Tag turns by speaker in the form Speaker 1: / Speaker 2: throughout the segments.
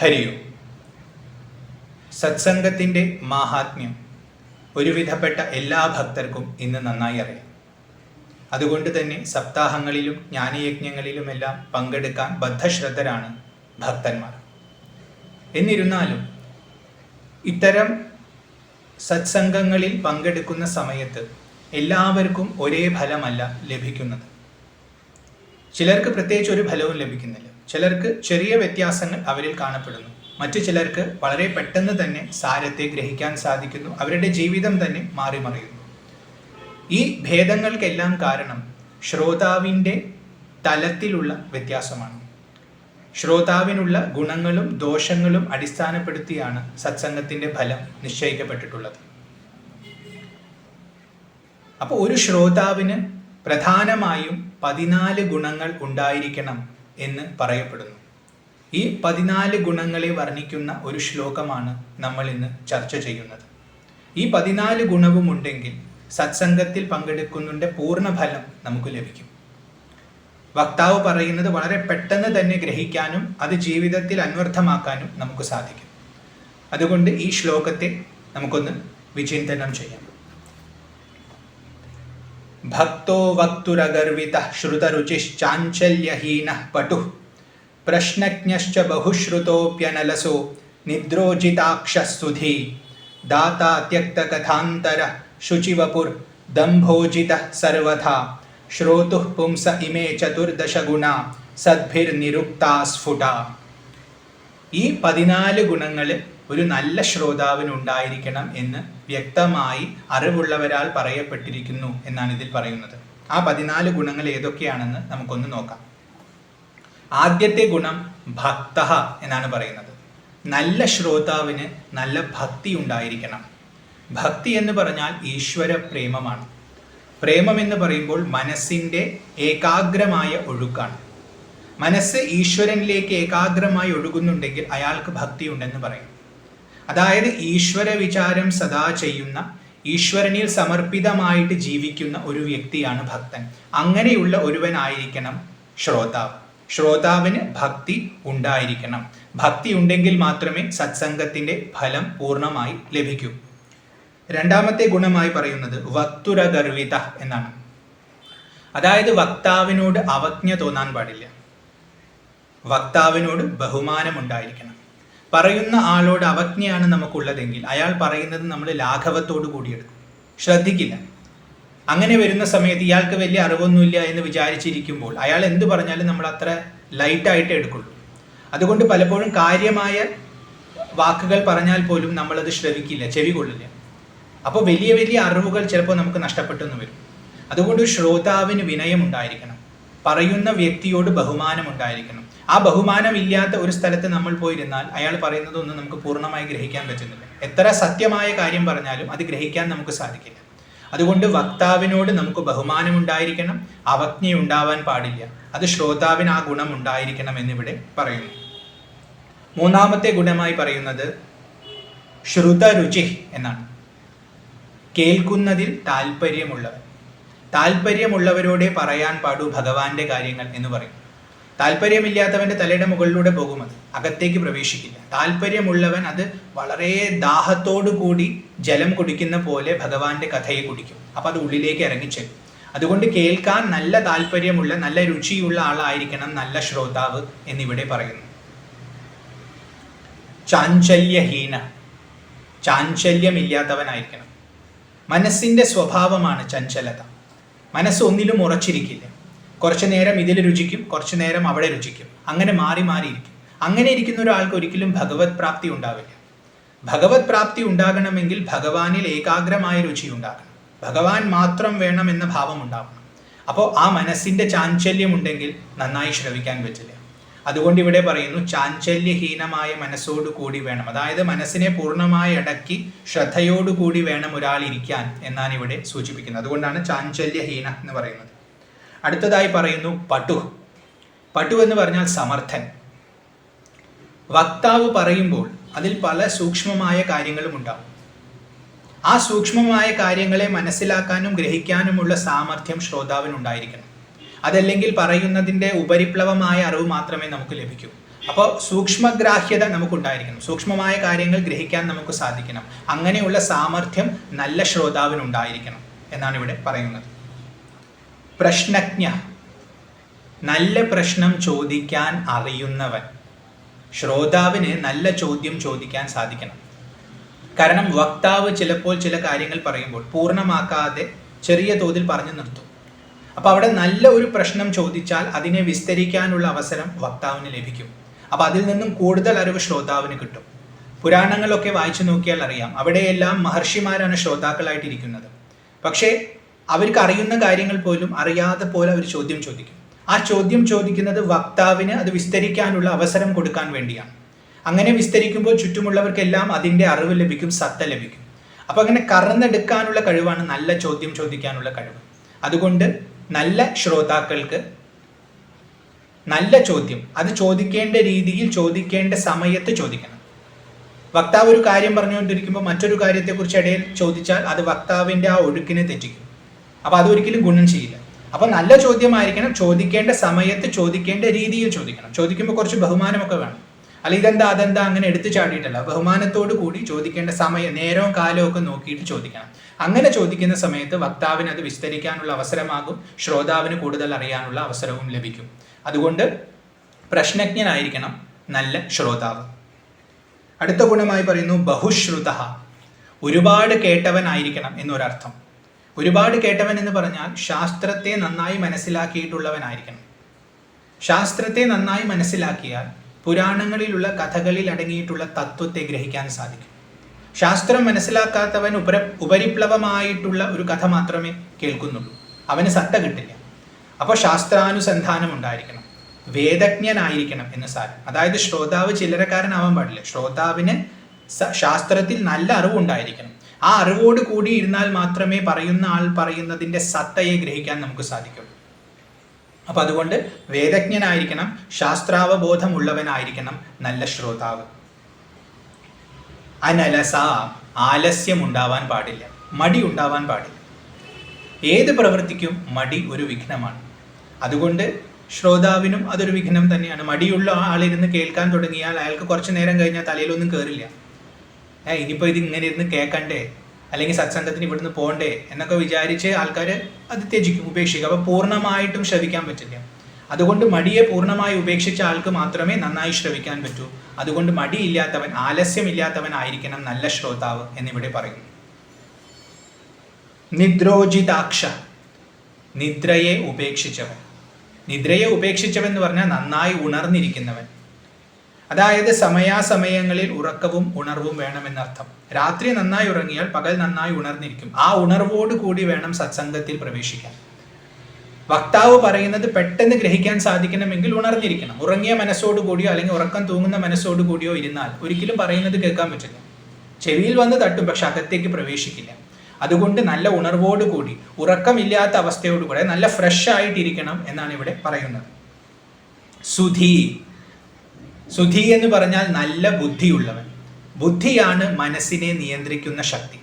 Speaker 1: ഹരിയോ. സത്സംഗത്തിന്റെ മാഹാത്മ്യം ഒരുവിധപ്പെട്ട എല്ലാ ഭക്തർക്കും ഇന്ന് നന്നായി അറിയാം. അതുകൊണ്ട് തന്നെ സപ്താഹങ്ങളിലും ജ്ഞാനയജ്ഞങ്ങളിലുമെല്ലാം പങ്കെടുക്കാൻ ബദ്ധശ്രദ്ധരാണ് ഭക്തന്മാർ. എന്നിരുന്നാലും ഇത്തരം സത്സംഗങ്ങളിൽ പങ്കെടുക്കുന്ന സമയത്ത് എല്ലാവർക്കും ഒരേ ഫലമല്ല ലഭിക്കുന്നത്. ചിലർക്ക് പ്രത്യേകിച്ച് ഒരു ഫലവും ലഭിക്കുന്നില്ല. ചിലർക്ക് ചെറിയ വ്യത്യാസങ്ങൾ അവരിൽ കാണപ്പെടുന്നു. മറ്റു ചിലർക്ക് വളരെ പെട്ടെന്ന് തന്നെ സാരത്തെ ഗ്രഹിക്കാൻ സാധിക്കുന്നു. അവരുടെ ജീവിതം തന്നെ മാറി മറിയുന്നു ഈ ഭേദങ്ങൾക്കെല്ലാം കാരണം ശ്രോതാവിന്റെ തലത്തിലുള്ള വ്യത്യാസമാണ്. ശ്രോതാവിനുള്ള ഗുണങ്ങളും ദോഷങ്ങളും അടിസ്ഥാനപ്പെടുത്തിയാണ് സത്സംഗത്തിന്റെ ഫലം നിശ്ചയിക്കപ്പെട്ടിട്ടുള്ളത്. അപ്പോൾ ഒരു ശ്രോതാവിന് പ്രധാനമായും പതിനാല് ഗുണങ്ങൾ ഉണ്ടായിരിക്കണം എന്ന് പറയപ്പെടുന്നു. ഈ പതിനാല് ഗുണങ്ങളെ വർണിക്കുന്ന ഒരു ശ്ലോകമാണ് നമ്മൾ ഇന്ന് ചർച്ച ചെയ്യുന്നത്. ഈ പതിനാല് ഗുണവും ഉണ്ടെങ്കിൽ സത്സംഗത്തിൽ പങ്കെടുക്കുന്നതിന്റെ പൂർണഫലം നമുക്ക് ലഭിക്കും. വക്താവ് പറയുന്നത് വളരെ പെട്ടെന്ന് തന്നെ ഗ്രഹിക്കാനും അത് ജീവിതത്തിൽ അന്വർത്ഥമാക്കാനും നമുക്ക് സാധിക്കും. അതുകൊണ്ട് ഈ ശ്ലോകത്തെ നമുക്കൊന്ന് വിചിന്തനം ചെയ്യാം. भक्तो वक्तुरगर्वितः श्रुतरुचिश्चाञ्चल्यहीनः पटुः। प्रश्नज्ञश्च बहुश्रुतोऽप्यनलसो निद्रोजिताक्षः सुधी दाता त्यक्तकथान्तरशुचिवपुर्दम्भोजितः सर्वथा। श्रोतुः पुंस इमे चतुर्दशगुणा। सद्भिर्निरुक्ता स्फुटा ഈ പതിനാല് ഗുണങ്ങൾ ഒരു നല്ല ശ്രോതാവിന് ഉണ്ടായിരിക്കണം എന്ന് വ്യക്തമായി അറിവുള്ളവരാൽ പറയപ്പെട്ടിരിക്കുന്നു എന്നാണ് ഇതിൽ പറയുന്നത്. ആ പതിനാല് ഗുണങ്ങൾ ഏതൊക്കെയാണെന്ന് നമുക്കൊന്ന് നോക്കാം. ആദ്യത്തെ ഗുണം ഭക്ത എന്നാണ് പറയുന്നത്. നല്ല ശ്രോതാവിന് നല്ല ഭക്തി ഉണ്ടായിരിക്കണം. ഭക്തി എന്ന് പറഞ്ഞാൽ ഈശ്വര പ്രേമമാണ്. പ്രേമം എന്ന് പറയുമ്പോൾ മനസ്സിന്റെ ഏകാഗ്രമായ ഒഴുക്കാണ്. മനസ്സ് ഈശ്വരനിലേക്ക് ഏകാഗ്രമായി ഒഴുകുന്നുണ്ടെങ്കിൽ അയാൾക്ക് ഭക്തി ഉണ്ടെന്ന് പറയും. അതായത് ഈശ്വര വിചാരം സദാ ചെയ്യുന്ന ഈശ്വരനിൽ സമർപ്പിതമായിട്ട് ജീവിക്കുന്ന ഒരു വ്യക്തിയാണ് ഭക്തൻ. അങ്ങനെയുള്ള ഒരുവനായിരിക്കണം ശ്രോതാവ്. ശ്രോതാവിന് ഭക്തി ഉണ്ടായിരിക്കണം. ഭക്തി ഉണ്ടെങ്കിൽ മാത്രമേ സത്സംഗത്തിന്റെ ഫലം പൂർണമായി ലഭിക്കൂ. രണ്ടാമത്തെ ഗുണമായി പറയുന്നത് വക്തുരഗർവിത എന്നാണ്. അതായത് വക്താവിനോട് അവജ്ഞ തോന്നാൻ പാടില്ല. വക്താവിനോട് ബഹുമാനമുണ്ടായിരിക്കണം. പറയുന്ന ആളോട് അവജ്ഞയാണ് നമുക്കുള്ളതെങ്കിൽ അയാൾ പറയുന്നത് നമ്മൾ ലാഘവത്തോടു കൂടി എടുക്കും ശ്രദ്ധിക്കില്ല. അങ്ങനെ വരുന്ന സമയത്ത് ഇയാൾക്ക് വലിയ അറിവൊന്നുമില്ല എന്ന് വിചാരിച്ചിരിക്കുമ്പോൾ അയാൾ എന്ത് പറഞ്ഞാലും നമ്മൾ അത്ര ലൈറ്റായിട്ട് എടുക്കുള്ളൂ. അതുകൊണ്ട് പലപ്പോഴും കാര്യമായ വാക്കുകൾ പറഞ്ഞാൽ പോലും നമ്മളത് ശ്രവിക്കില്ല ചെവി കൊള്ളില്ല. അപ്പോൾ വലിയ വലിയ അറിവുകൾ ചിലപ്പോൾ നമുക്ക് നഷ്ടപ്പെട്ടെന്ന് വരും. അതുകൊണ്ട് ശ്രോതാവിന് വിനയം ഉണ്ടായിരിക്കണം പറയുന്ന വ്യക്തിയോട് ബഹുമാനം ഉണ്ടായിരിക്കണം ആ ബഹുമാനം ഇല്ലാത്ത ഒരു സ്ഥലത്ത് നമ്മൾ പോയിരുന്നാൽ അയാൾ പറയുന്നതൊന്നും നമുക്ക് പൂർണമായി ഗ്രഹിക്കാൻ പറ്റുന്നില്ല. എത്ര സത്യമായ കാര്യം പറഞ്ഞാലും അത് ഗ്രഹിക്കാൻ നമുക്ക് സാധിക്കില്ല. അതുകൊണ്ട് വക്താവിനോട് നമുക്ക് ബഹുമാനം ഉണ്ടായിരിക്കണം അവജ്ഞ ഉണ്ടാവാൻ പാടില്ല. അത് ശ്രോതാവിന് ആ ഗുണം ഉണ്ടായിരിക്കണം എന്നിവിടെ പറയുന്നു. മൂന്നാമത്തെ ഗുണമായി പറയുന്നത് ശ്രുതരുചി എന്നാണ്. കേൾക്കുന്നതിൽ താല്പര്യമുള്ളവൻ താല്പര്യമുള്ളവരോടെ പറയാൻ പാടു ഭഗവാന്റെ കാര്യങ്ങൾ എന്ന് പറയും. താല്പര്യമില്ലാത്തവന്റെ തലയുടെ മുകളിലൂടെ പോകും അത്. അകത്തേക്ക് പ്രവേശിക്കില്ല. താല്പര്യമുള്ളവൻ അത് വളരെ ദാഹത്തോടു കൂടി ജലം കുടിക്കുന്ന പോലെ ഭഗവാന്റെ കഥയെ കുടിക്കും. അപ്പൊ അത് ഉള്ളിലേക്ക് ഇറങ്ങിച്ചെല്ലും. അതുകൊണ്ട് കേൾക്കാൻ നല്ല താല്പര്യമുള്ള നല്ല രുചിയുള്ള ആളായിരിക്കണം നല്ല ശ്രോതാവ് എന്നിവിടെ പറയുന്നു. ചാഞ്ചല്യഹീന. ചാഞ്ചല്യമില്ലാത്തവനായിരിക്കണം. മനസ്സിന്റെ സ്വഭാവമാണ് ചഞ്ചലത. മനസ്സ് ഒന്നിലും ഉറച്ചിരിക്കില്ല. കുറച്ചു നേരം ഇതിൽ രുചിക്കും കുറച്ച് നേരം അവിടെ രുചിക്കും. അങ്ങനെ മാറി മാറിയിരിക്കും അങ്ങനെ ഇരിക്കുന്ന ഒരാൾക്ക് ഒരിക്കലും ഭഗവത് പ്രാപ്തി ഉണ്ടാവില്ല. ഭഗവത് പ്രാപ്തി ഉണ്ടാകണമെങ്കിൽ ഭഗവാനിൽ ഏകാഗ്രമായ രുചി ഉണ്ടാകണം. ഭഗവാൻ മാത്രം വേണം എന്ന ഭാവം ഉണ്ടാവണം. അപ്പോൾ ആ മനസ്സിന്റെ ചാഞ്ചല്യം ഉണ്ടെങ്കിൽ നന്നായി ശ്രവിക്കാൻ പറ്റില്ല. അതുകൊണ്ട് ഇവിടെ പറയുന്നു ചാഞ്ചല്യഹീനമായ മനസ്സോടു കൂടി വേണം. അതായത് മനസ്സിനെ പൂർണമായി അടക്കി ശ്രദ്ധയോടുകൂടി വേണം ഒരാൾ ഇരിക്കാൻ എന്നാണ് ഇവിടെ സൂചിപ്പിക്കുന്നത്. അതുകൊണ്ടാണ് ചാഞ്ചല്യഹീന എന്ന് പറയുന്നത്. അടുത്തതായി പറയുന്നു പട്ടു. പട്ടു എന്ന് പറഞ്ഞാൽ സമർത്ഥൻ. വക്താവ് പറയുമ്പോൾ അതിൽ പല സൂക്ഷ്മമായ കാര്യങ്ങളും ഉണ്ടാവും. ആ സൂക്ഷ്മമായ കാര്യങ്ങളെ മനസ്സിലാക്കാനും ഗ്രഹിക്കാനുമുള്ള സാമർഥ്യം ശ്രോതാവിനുണ്ടായിരിക്കണം അതല്ലെങ്കിൽ പറയുന്നതിന്റെ ഉപരിപ്ലവമായ അറിവ് മാത്രമേ നമുക്ക് ലഭിക്കൂ. അപ്പോൾ സൂക്ഷ്മഗ്രാഹ്യത നമുക്കുണ്ടായിരിക്കണം. സൂക്ഷ്മമായ കാര്യങ്ങൾ ഗ്രഹിക്കാൻ നമുക്ക് സാധിക്കണം. അങ്ങനെയുള്ള സാമർഥ്യം നല്ല ശ്രോതാവിനുണ്ടായിരിക്കണം എന്നാണ് ഇവിടെ പറയുന്നത്. പ്രശ്നജ്ഞ. നല്ല പ്രശ്നം ചോദിക്കാൻ അറിയുന്നവൻ. ശ്രോതാവിന് നല്ല ചോദ്യം ചോദിക്കാൻ സാധിക്കണം. കാരണം വക്താവ് ചിലപ്പോൾ ചില കാര്യങ്ങൾ പറയുമ്പോൾ പൂർണമാക്കാതെ ചെറിയ തോതിൽ പറഞ്ഞു നിർത്തും. അപ്പോൾ അവിടെ നല്ല ഒരു പ്രശ്നം ചോദിച്ചാൽ അതിനെ വിസ്തരിക്കാനുള്ള അവസരം വക്താവിന് ലഭിക്കും. അപ്പോൾ അതിൽ നിന്നും കൂടുതൽ അറിവ് ശ്രോതാവിന് കിട്ടും. പുരാണങ്ങളൊക്കെ വായിച്ചു നോക്കിയാൽ അറിയാം. അവിടെയെല്ലാം മഹർഷിമാരാണ് ശ്രോതാക്കളായിട്ടിരിക്കുന്നത്. പക്ഷേ അവർക്ക് അറിയുന്ന കാര്യങ്ങൾ പോലും അറിയാതെ പോലെ അവർ ചോദ്യം ചോദിക്കും. ആ ചോദ്യം ചോദിക്കുന്നത് വക്താവിന് അത് വിസ്തരിക്കാനുള്ള അവസരം കൊടുക്കാൻ വേണ്ടിയാണ്. അങ്ങനെ വിസ്തരിക്കുമ്പോൾ ചുറ്റുമുള്ളവർക്കെല്ലാം അതിന്റെ അറിവ് ലഭിക്കും സത്ത ലഭിക്കും. അപ്പോൾ അങ്ങനെ കറന്നെടുക്കാനുള്ള കഴിവാണ് നല്ല ചോദ്യം ചോദിക്കാനുള്ള കഴിവ്. അതുകൊണ്ട് നല്ല ശ്രോതാക്കൾക്ക് നല്ല ചോദ്യം അത് ചോദിക്കേണ്ട രീതിയിൽ ചോദിക്കേണ്ട സമയത്ത് ചോദിക്കണം. വക്താവ് ഒരു കാര്യം പറഞ്ഞുകൊണ്ടിരിക്കുമ്പോൾ മറ്റൊരു കാര്യത്തെക്കുറിച്ച് ഇടയിൽ ചോദിച്ചാൽ അത് വക്താവിന്റെ ആ ഒഴുക്കിനെ തെറ്റിക്കും. അപ്പോൾ അതൊരിക്കലും ഗുണം ചെയ്യില്ല. അപ്പോൾ നല്ല ചോദ്യമായിരിക്കണം. ചോദിക്കേണ്ട സമയത്ത് ചോദിക്കേണ്ട രീതിയിൽ ചോദിക്കണം. ചോദിക്കുമ്പോൾ കുറച്ച് ബഹുമാനമൊക്കെ വേണം. അല്ല ഇതെന്താ അതെന്താ അങ്ങനെ എടുത്തു ചാടിയിട്ടല്ല. ബഹുമാനത്തോടു കൂടി ചോദിക്കേണ്ട സമയം നേരവും കാലവും ഒക്കെ നോക്കിയിട്ട് ചോദിക്കണം. അങ്ങനെ ചോദിക്കുന്ന സമയത്ത് വക്താവിന് അത് വിസ്തരിക്കാനുള്ള അവസരമാകും. ശ്രോതാവിന് കൂടുതൽ അറിയാനുള്ള അവസരവും ലഭിക്കും. അതുകൊണ്ട് പ്രശ്നജ്ഞനായിരിക്കണം നല്ല ശ്രോതാവ്. അടുത്ത ഗുണമായി പറയുന്നു ബഹുശ്രുത. ഒരുപാട് കേട്ടവനായിരിക്കണം എന്നൊരർത്ഥം. ഒരുപാട് കേട്ടവൻ എന്ന് പറഞ്ഞാൽ ശാസ്ത്രത്തെ നന്നായി മനസ്സിലാക്കിയിട്ടുള്ളവനായിരിക്കണം. ശാസ്ത്രത്തെ നന്നായി മനസ്സിലാക്കിയാൽ പുരാണങ്ങളിലുള്ള കഥകളിൽ അടങ്ങിയിട്ടുള്ള തത്വത്തെ ഗ്രഹിക്കാൻ സാധിക്കും. ശാസ്ത്രം മനസ്സിലാക്കാത്തവൻ ഉപര ഉപരിപ്ലവമായിട്ടുള്ള ഒരു കഥ മാത്രമേ കേൾക്കുന്നുള്ളൂ. അവന് സത്ത കിട്ടില്ല. അപ്പോൾ ശാസ്ത്രാനുസന്ധാനം ഉണ്ടായിരിക്കണം. വേദജ്ഞനായിരിക്കണം എന്ന് സാരം. അതായത് ശ്രോതാവ് ചില്ലറക്കാരനാവാൻ പാടില്ല. ശ്രോതാവിന് ശാസ്ത്രത്തിൽ നല്ല അറിവുണ്ടായിരിക്കണം. ആ അറിവോട് കൂടി ഇരുന്നാൽ മാത്രമേ പറയുന്ന ആൾ പറയുന്നതിന്റെ സത്തയെ ഗ്രഹിക്കാൻ നമുക്ക് സാധിക്കുള്ളൂ അപ്പം അതുകൊണ്ട് വേദജ്ഞനായിരിക്കണം ശാസ്ത്രാവബോധമുള്ളവനായിരിക്കണം നല്ല ശ്രോതാവ്. അനലസ ആലസ്യം ഉണ്ടാവാൻ പാടില്ല മടി ഉണ്ടാവാൻ പാടില്ല. ഏത് പ്രവൃത്തിക്കും മടി ഒരു വിഘ്നമാണ്. അതുകൊണ്ട് ശ്രോതാവിനും അതൊരു വിഘ്നം തന്നെയാണ്. മടിയുള്ള ആളിരുന്ന് കേൾക്കാൻ തുടങ്ങിയാൽ അയാൾക്ക് കുറച്ച് നേരം കഴിഞ്ഞാൽ തലയിലൊന്നും കയറില്ല ഏ ഇനിയിപ്പോൾ ഇത് ഇങ്ങനെ ഇരുന്ന് കേൾക്കണ്ടേ അല്ലെങ്കിൽ സത്സംഗത്തിന് ഇവിടുന്ന് പോകണ്ടേ എന്നൊക്കെ വിചാരിച്ച് ആൾക്കാർ അത് ത്യജിക്കും ഉപേക്ഷിക്കും. അപ്പോൾ പൂർണമായിട്ടും ശ്രവിക്കാൻ പറ്റില്ല. അതുകൊണ്ട് മടിയെ പൂർണമായി ഉപേക്ഷിച്ച ആൾക്ക് മാത്രമേ നന്നായി ശ്രവിക്കാൻ പറ്റൂ. അതുകൊണ്ട് മടിയില്ലാത്തവൻ ആലസ്യമില്ലാത്തവൻ ആയിരിക്കണം നല്ല ശ്രോതാവ് എന്നിവിടെ പറയുന്നു. നിദ്രോജിതാക്ഷ നിദ്രയെ ഉപേക്ഷിച്ചവൻ. നിദ്രയെ ഉപേക്ഷിച്ചവൻ എന്ന് പറഞ്ഞാൽ നന്നായി ഉണർന്നിരിക്കുന്നവൻ. അതായത് സമയാസമയങ്ങളിൽ ഉറക്കവും ഉണർവും വേണമെന്നർത്ഥം. രാത്രി നന്നായി ഉറങ്ങിയാൽ പകൽ നന്നായി ഉണർന്നിരിക്കും. ആ ഉണർവോട് കൂടി വേണം സത്സംഗത്തിൽ പ്രവേശിക്കാൻ. വക്താവ് പറയുന്നത് പെട്ടെന്ന് ഗ്രഹിക്കാൻ സാധിക്കണമെങ്കിൽ ഉണർന്നിരിക്കണം. ഉറങ്ങിയ മനസ്സോട് കൂടിയോ അല്ലെങ്കിൽ ഉറക്കം തൂങ്ങുന്ന മനസ്സോട് കൂടിയോ ഇരുന്നാൽ ഒരിക്കലും പറയുന്നത് കേൾക്കാൻ പറ്റില്ല. ചെവിയിൽ വന്ന് തട്ടും പക്ഷെ അകത്തേക്ക് പ്രവേശിക്കില്ല. അതുകൊണ്ട് നല്ല ഉണർവോട് കൂടി ഉറക്കമില്ലാത്ത അവസ്ഥയോടുകൂടെ നല്ല ഫ്രഷ് ആയിട്ടിരിക്കണം എന്നാണ് ഇവിടെ പറയുന്നത്. സുധി. സുധി എന്ന് പറഞ്ഞാൽ നല്ല ബുദ്ധിയുള്ളവൻ. ബുദ്ധിയാണ് മനസ്സിനെ നിയന്ത്രിക്കുന്ന ശക്തി.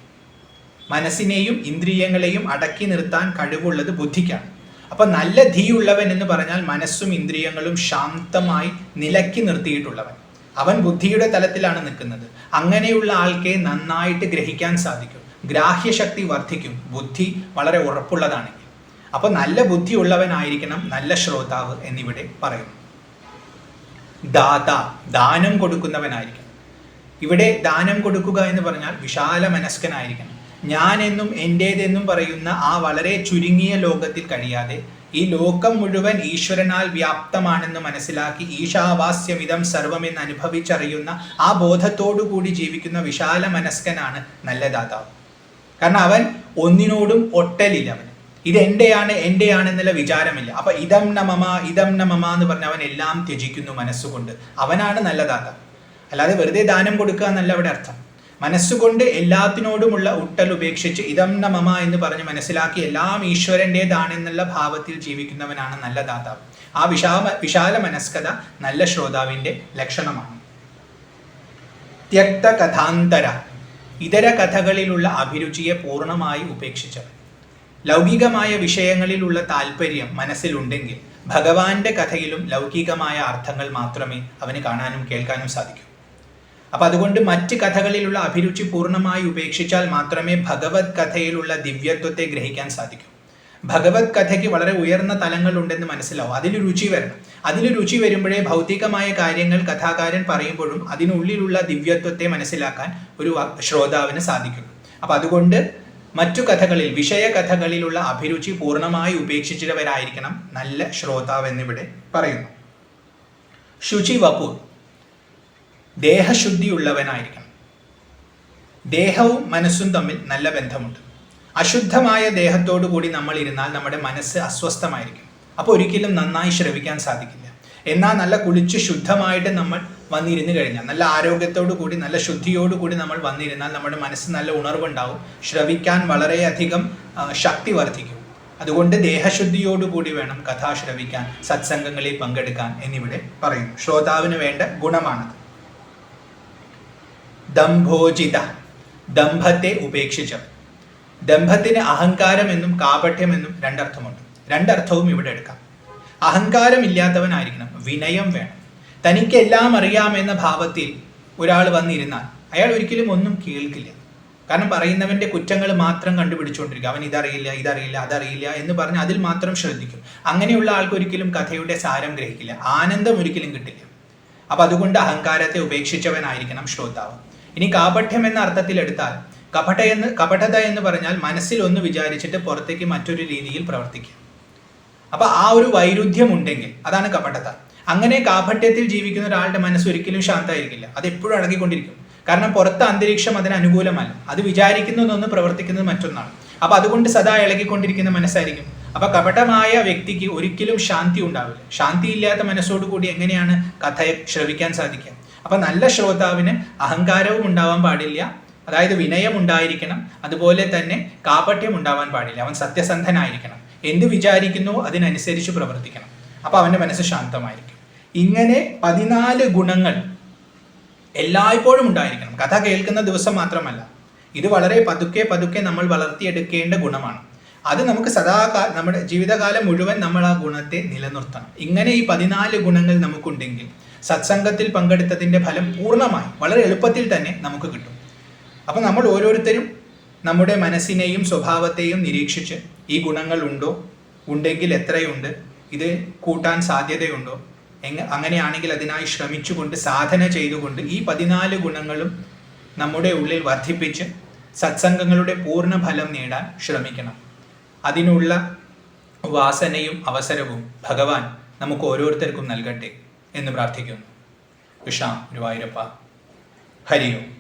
Speaker 1: മനസ്സിനെയും ഇന്ദ്രിയങ്ങളെയും അടക്കി നിർത്താൻ കഴിവുള്ളത് ബുദ്ധിക്കാണ്. അപ്പൊ നല്ല ധീയുള്ളവൻ എന്ന് പറഞ്ഞാൽ മനസ്സും ഇന്ദ്രിയങ്ങളും ശാന്തമായി നിലക്കി നിർത്തിയിട്ടുള്ളവൻ. അവൻ ബുദ്ധിയുടെ തലത്തിലാണ് നിൽക്കുന്നത്. അങ്ങനെയുള്ള ആൾക്കെ നന്നായിട്ട് ഗ്രഹിക്കാൻ സാധിക്കും. ഗ്രാഹ്യശക്തി വർദ്ധിക്കും. ബുദ്ധി വളരെ ഉറപ്പുള്ളതാണെങ്കിൽ. അപ്പോൾ നല്ല ബുദ്ധിയുള്ളവനായിരിക്കണം നല്ല ശ്രോതാവ് എന്നിവിടെ പറയുന്നു. ദാത ദാനം കൊടുക്കുന്നവനായിരിക്കണം. ഇവിടെ ദാനം കൊടുക്കുക എന്ന് പറഞ്ഞാൽ വിശാല മനസ്കനായിരിക്കണം എന്നും എന്റേതെന്നും പറയുന്ന ആ വളരെ ചുരുങ്ങിയ ലോകത്തിൽ കഴിയാതെ ഈ ലോകം മുഴുവൻ ഈശ്വരനാൽ വ്യാപ്തമാണെന്ന് മനസ്സിലാക്കി ഈശാവാസ്യമിതം സർവമെന്ന് അനുഭവിച്ചറിയുന്ന ആ ബോധത്തോടു കൂടി ജീവിക്കുന്ന വിശാല മനസ്കനാണ് നല്ല ദാതാവ്. കാരണം അവൻ ഒന്നിനോടും ഒട്ടലില്ല അവന് ഇത് എന്റെയാണ് എന്റെയാണ് എന്നുള്ള വിചാരമില്ല. അപ്പൊ ഇതം നമമ ഇതം നമമ എന്ന് പറഞ്ഞ് അവൻ എല്ലാം ത്യജിക്കുന്നു മനസ്സുകൊണ്ട്. അവനാണ് നല്ല അല്ലാതെ വെറുതെ ദാനം കൊടുക്കുക എന്നല്ല അവിടെ അർത്ഥം. മനസ്സുകൊണ്ട് എല്ലാത്തിനോടുമുള്ള ഉട്ടൽ ഉപേക്ഷിച്ച് ഇതം നമമ എന്ന് പറഞ്ഞ് മനസ്സിലാക്കി എല്ലാം ഈശ്വരന്റെതാണെന്നുള്ള ഭാവത്തിൽ ജീവിക്കുന്നവനാണ് നല്ല ദാതാവ് ആ വിശാ വിശാല മനസ്കത നല്ല ശ്രോതാവിന്റെ ലക്ഷണമാണ്. ത്യക്ത കഥാന്തര ഇതര കഥകളിലുള്ള അഭിരുചിയെ പൂർണമായി ഉപേക്ഷിച്ചവൻ. ലൗകികമായ വിഷയങ്ങളിലുള്ള താല്പര്യം മനസ്സിലുണ്ടെങ്കിൽ ഭഗവാന്റെ കഥയിലും ലൗകികമായ അർത്ഥങ്ങൾ മാത്രമേ അവന് കാണാനും കേൾക്കാനും സാധിക്കൂ. അപ്പൊ അതുകൊണ്ട് മറ്റ് കഥകളിലുള്ള അഭിരുചി പൂർണമായി ഉപേക്ഷിച്ചാൽ മാത്രമേ ഭഗവത് കഥയിലുള്ള ദിവ്യത്വത്തെ ഗ്രഹിക്കാൻ സാധിക്കൂ. ഭഗവത് കഥയ്ക്ക് വളരെ ഉയർന്ന തലങ്ങൾ ഉണ്ടെന്ന് മനസ്സിലാവും. അതിന് രുചി വരണം. അതിന് രുചി വരുമ്പോഴേ ഭൗതികമായ കാര്യങ്ങൾ കഥാകാരൻ പറയുമ്പോഴും അതിനുള്ളിലുള്ള ദിവ്യത്വത്തെ മനസ്സിലാക്കാൻ ഒരു ശ്രോതാവിന് സാധിക്കും. അപ്പൊ അതുകൊണ്ട് മറ്റു കഥകളിൽ വിഷയ കഥകളിലുള്ള അഭിരുചി പൂർണമായി ഉപേക്ഷിച്ചവരായിരിക്കണം നല്ല ശ്രോതാവ് എന്നിവിടെ പറയുന്നു. ശുചി വപൂർ ദേഹശുദ്ധിയുള്ളവനായിരിക്കണം. ദേഹവും മനസ്സും തമ്മിൽ നല്ല ബന്ധമുണ്ട്. അശുദ്ധമായ ദേഹത്തോടു കൂടി നമ്മൾ ഇരുന്നാൽ നമ്മുടെ മനസ്സ് അസ്വസ്ഥമായിരിക്കും. അപ്പോൾ ഒരിക്കലും നന്നായി ശ്രവിക്കാൻ സാധിക്കില്ല. എന്നാൽ നല്ല കുളിച്ച് ശുദ്ധമായിട്ട് നമ്മൾ വന്നിരുന്ന് കഴിഞ്ഞാൽ നല്ല ആരോഗ്യത്തോടു കൂടി നല്ല ശുദ്ധിയോടു കൂടി നമ്മൾ വന്നിരുന്നാൽ നമ്മുടെ മനസ്സ് നല്ല ഉണർവുണ്ടാവും. ശ്രവിക്കാൻ വളരെയധികം ശക്തി വർദ്ധിക്കും. അതുകൊണ്ട് ദേഹശുദ്ധിയോടുകൂടി വേണം കഥ ശ്രവിക്കാൻ സത്സംഗങ്ങളിൽ പങ്കെടുക്കാൻ എന്നിവിടെ പറയുന്നു. ശ്രോതാവിന് വേണ്ട ഗുണമാണത്. ദംഭോജിത ദംഭത്തെ ഉപേക്ഷിച്ച ദംഭത്തിന് അഹങ്കാരമെന്നും കാപട്യമെന്നും രണ്ടർത്ഥമുണ്ട്. രണ്ടർത്ഥവും ഇവിടെ എടുക്കാം. അഹങ്കാരം ഇല്ലാത്തവനായിരിക്കണം വിനയം വേണം. തനിക്ക് എല്ലാം അറിയാമെന്ന ഭാവത്തിൽ ഒരാൾ വന്നിരുന്നാൽ അയാൾ ഒരിക്കലും ഒന്നും കേൾക്കില്ല. കാരണം പറയുന്നവന്റെ കുറ്റങ്ങൾ മാത്രം കണ്ടുപിടിച്ചുകൊണ്ടിരിക്കും. അവൻ ഇതറിയില്ല ഇതറിയില്ല അതറിയില്ല എന്ന് പറഞ്ഞ് അതിൽ മാത്രം ശ്രദ്ധിക്കും. അങ്ങനെയുള്ള ആൾക്ക് ഒരിക്കലും കഥയുടെ സാരം ഗ്രഹിക്കില്ല. ആനന്ദം ഒരിക്കലും കിട്ടില്ല. അപ്പൊ അതുകൊണ്ട് അഹങ്കാരത്തെ ഉപേക്ഷിച്ചവനായിരിക്കണം ശ്രോതാവ്. ഇനി കാപഠ്യം എന്ന അർത്ഥത്തിൽ എടുത്താൽ കപട എന്ന് കപടത എന്ന് പറഞ്ഞാൽ മനസ്സിൽ ഒന്ന് വിചാരിച്ചിട്ട് പുറത്തേക്ക് മറ്റൊരു രീതിയിൽ പ്രവർത്തിക്കുക. അപ്പൊ ആ ഒരു വൈരുദ്ധ്യം ഉണ്ടെങ്കിൽ അതാണ് കപടത. അങ്ങനെ കാപട്യത്തിൽ ജീവിക്കുന്ന ഒരാളുടെ മനസ്സ് ഒരിക്കലും ശാന്തമായിരിക്കില്ല അത് എപ്പോഴും അടങ്ങിക്കൊണ്ടിരിക്കും. കാരണം പുറത്തെ അന്തരീക്ഷം അതിന് അനുകൂലമല്ല. അത് വിചാരിക്കുന്നതൊന്ന് പ്രവർത്തിക്കുന്നത് മറ്റൊന്നാണ്. അപ്പൊ അതുകൊണ്ട് സദാ ഇളകിക്കൊണ്ടിരിക്കുന്ന മനസ്സായിരിക്കും. അപ്പൊ കപടമായ വ്യക്തിക്ക് ഒരിക്കലും ശാന്തി ഉണ്ടാവില്ല. ശാന്തി ഇല്ലാത്ത മനസ്സോടു കൂടി എങ്ങനെയാണ് കഥയെ ശ്രവിക്കാൻ സാധിക്കുക? അപ്പൊ നല്ല ശ്രോതാവിന് അഹങ്കാരവും ഉണ്ടാവാൻ പാടില്ല. അതായത് വിനയം ഉണ്ടായിരിക്കണം. അതുപോലെ തന്നെ കാപട്യം ഉണ്ടാവാൻ പാടില്ല. അവൻ സത്യസന്ധനായിരിക്കണം. എന്ത് വിചാരിക്കുന്നു അതിനനുസരിച്ച് പ്രവർത്തിക്കണം. അപ്പൊ അവന്റെ മനസ്സ് ശാന്തമായിരിക്കും. ഇങ്ങനെ പതിനാല് ഗുണങ്ങൾ എല്ലായ്പ്പോഴും ഉണ്ടായിരിക്കണം. കഥ കേൾക്കുന്ന ദിവസം മാത്രമല്ല ഇത് വളരെ പതുക്കെ പതുക്കെ നമ്മൾ വളർത്തിയെടുക്കേണ്ട ഗുണമാണ്. അത് നമുക്ക് സദാകാല നമ്മുടെ ജീവിതകാലം മുഴുവൻ നമ്മൾ ആ ഗുണത്തെ നിലനിർത്തണം. ഇങ്ങനെ ഈ പതിനാല് ഗുണങ്ങൾ നമുക്കുണ്ടെങ്കിൽ സത്സംഗത്തിൽ പങ്കെടുത്തതിന്റെ ഫലം പൂർണമായി വളരെ എളുപ്പത്തിൽ തന്നെ നമുക്ക് കിട്ടും. അപ്പം നമ്മൾ ഓരോരുത്തരും നമ്മുടെ മനസ്സിനെയും സ്വഭാവത്തെയും നിരീക്ഷിച്ച് ഈ ഗുണങ്ങൾ ഉണ്ടോ? ഉണ്ടെങ്കിൽ എത്രയുണ്ട്? ഇത് കൂട്ടാൻ സാധ്യതയുണ്ടോ? അങ്ങനെയാണെങ്കിൽ അതിനായി ശ്രമിച്ചുകൊണ്ട് സാധന ചെയ്തുകൊണ്ട് ഈ പതിനാല് ഗുണങ്ങളും നമ്മുടെ ഉള്ളിൽ വർദ്ധിപ്പിച്ച് സത്സംഗങ്ങളുടെ പൂർണ ഫലം നേടാൻ ശ്രമിക്കണം. അതിനുള്ള വാസനയും അവസരവും ഭഗവാൻ നമുക്ക് ഓരോരുത്തർക്കും നൽകട്ടെ എന്ന് പ്രാർത്ഥിക്കുന്നു. വിഷാം ഗുരുവായൂരപ്പ. ഹരിയും